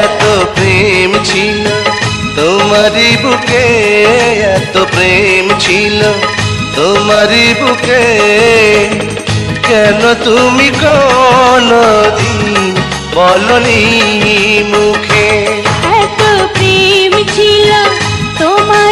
এত প্রেম ছিল তোমারি বুকে এত প্রেম ছিল তোমারি বুকে। কেন তুমি কোনো দিন বলনি মুখে? এত প্রেম ছিল তোমার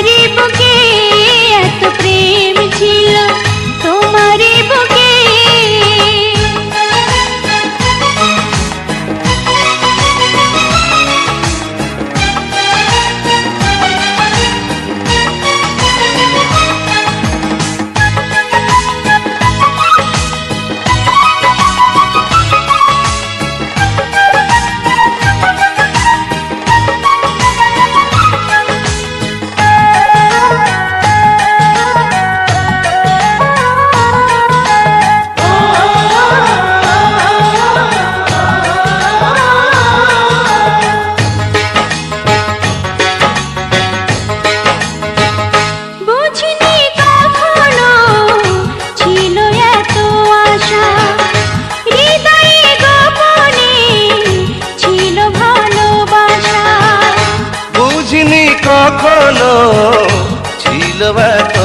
ছিল এত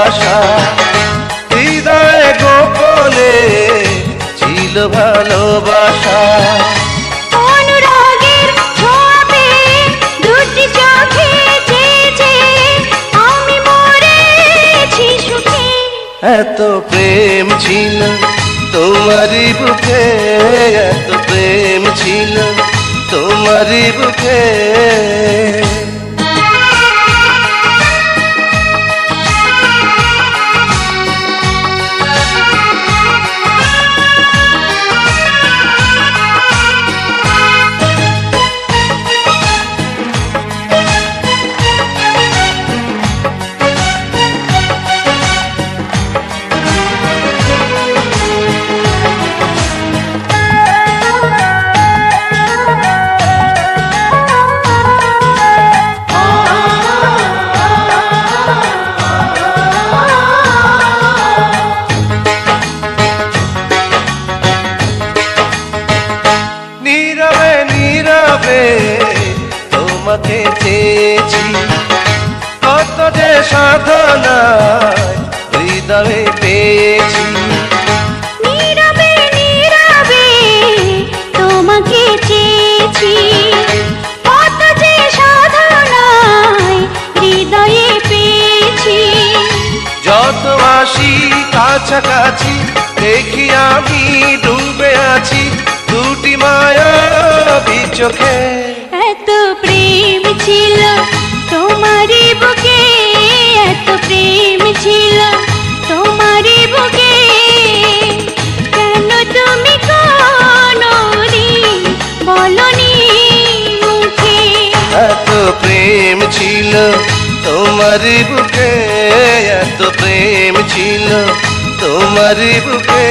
আশা। হৃদয় গোপনে ছিল ভালোবাসা। এত প্রেম ছিল তোমারই বুকে এত প্রেম ছিল তোমারই বুকে তোমাকে চেয়েছি। কত যে সাধনায় হৃদয়ে পেয়েছি। নীরবে নীরবে তোমাকে চেয়েছি। কত যে সাধনায় হৃদয়ে পেয়েছি। যত আসি কাছাকাছি দেখি আমি ডুবে আছি। দুটি মায়া চোখে। তোমারই বুকে এত প্রেম ছিল তোমারই বুকে